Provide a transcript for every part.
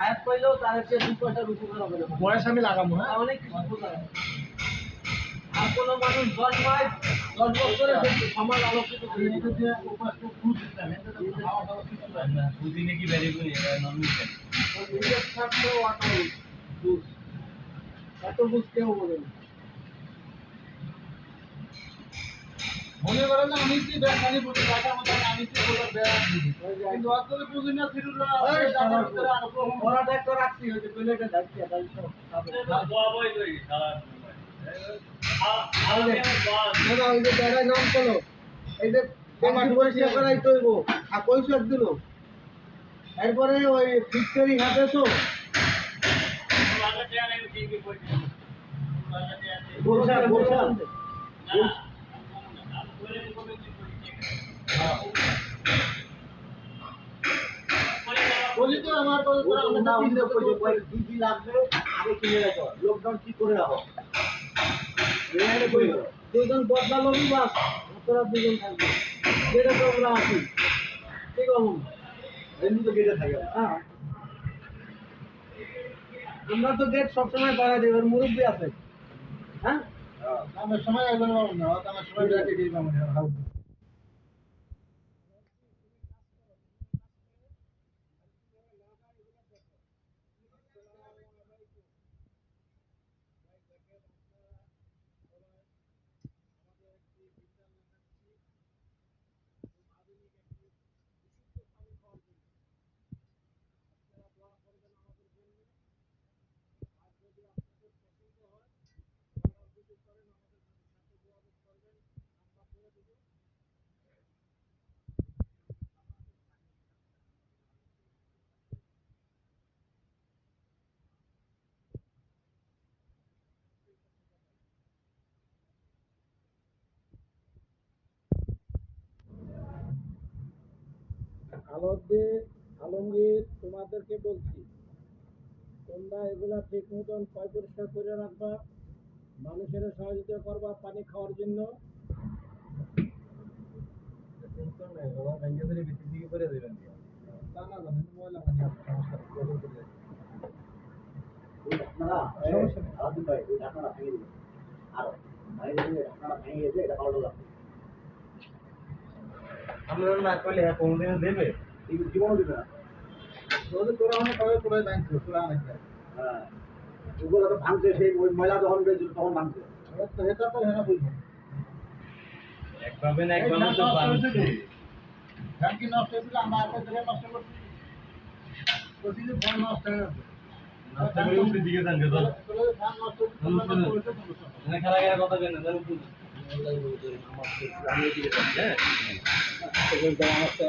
হায়াত পাইলেও তার হচ্ছে দু পয়সার উপকার হবে না। বয়স আমি লাগাবো হ্যাঁ? অনেক কিছু আর কোনো মানুষ জন্মায় দশ বছরে সমাজ আলোকিত করে এটা খুব দিতাম তো না। দুদিনে কি বেরিয়ে বুঝ। এত বুঝ কেউ বলে না। মনে করেন আমি কি ব্যাগ খালি বুঝি টাকা মতো আমি কি নাম করল এই যে পরিষ্কার করাই তৈব আর পয়সা দিল এরপরে ওই ফিক্সরি হাতে তো বলছেন বলছেন বলি তো আমার তো না আমরা উল্লেখ তিনটে কয়েক দিদি লাগবে আগে কিনে রাখো লকডাউন কি করে রাখো? দুজন বদলা লবি বাস তোরা দুজন থাকবে। যেটা তো আমরা আছি। ঠিক আছে এমনি তো গেটে থাকে। হ্যাঁ। আমরা তো গেট সবসময় দেব এর মুরব্বী আছে। হ্যাঁ? আমার সময় পাবো না। আমার সময় হাউ আলমগীর তোমাদেরকে বলছি তোমরা এগুলা ঠিক মতন পয় পরিষ্কার করে রাখবা মানুষের সহযোগিতা করবা পানি খাওয়ার জন্য। বেশি দিকে করে দেবেন আছে সমস্যা নেই, বদল করে দেয়। ওই আপনারা সমস্যা নেই। আলাদিন ভাই ওই ঢাকনাটা ভেঙে দিন আরও ভাই ঢাকনাটা ভেঙে গেছে এটা পাল্টো লাগবে আমরা না করলে হ্যাঁ কোনদিন দেবে? জীবনও দিবে না। ওদের তোরা অনেক কবে তোরা ব্যাংক তোরা অনেক হ্যাঁ। ওগুলো তো ভাঙছে সেই ওই ময়লা যখন গেছিল তখন ভাঙছে। এবার তো এটা তো হেনা বুঝব এক পাবে না এক তো বানছে ব্যাংকে নষ্ট হয়েছিল? আমরা আগে থেকে নষ্ট করছি। প্রতিদিন ফোন নষ্ট হয়ে গেছে। নষ্ট করে দিকে যান গেল তোরা নষ্ট হয়েছে, তোমরা নষ্ট করেছ, সমস্যা নেই। খেলা গেলে কথা কেন জানো তো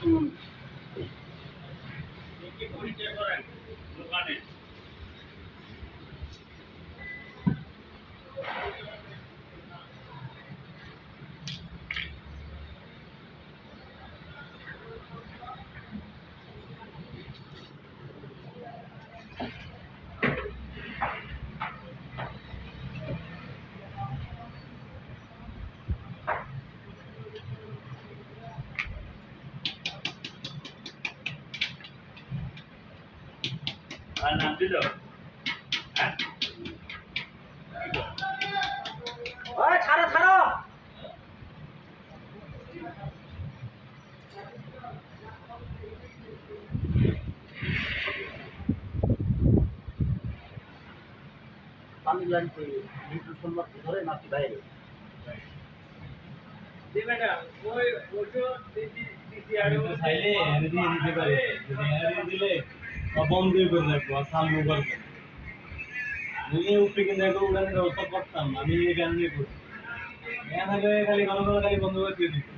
হ্যাঁ আর নাম দিল হ্যাঁ? ছাড়ো ছাড়ো। পানি লাইন লিটার সম্পর্ক ধরে নাকি বাইরে? আমি তো চাইলে এনে দিয়ে দিতে পারি। যদি এনে দিয়ে দিলে বা বন্ধ করে রাখব আর সামনে করব আমি উঠে কিন্তু একটু উড়ানোর ব্যবস্থা করতাম আমি এই নিয়ে করছি খালি ঘন ঘন খালি বন্ধ করে দিয়ে দিত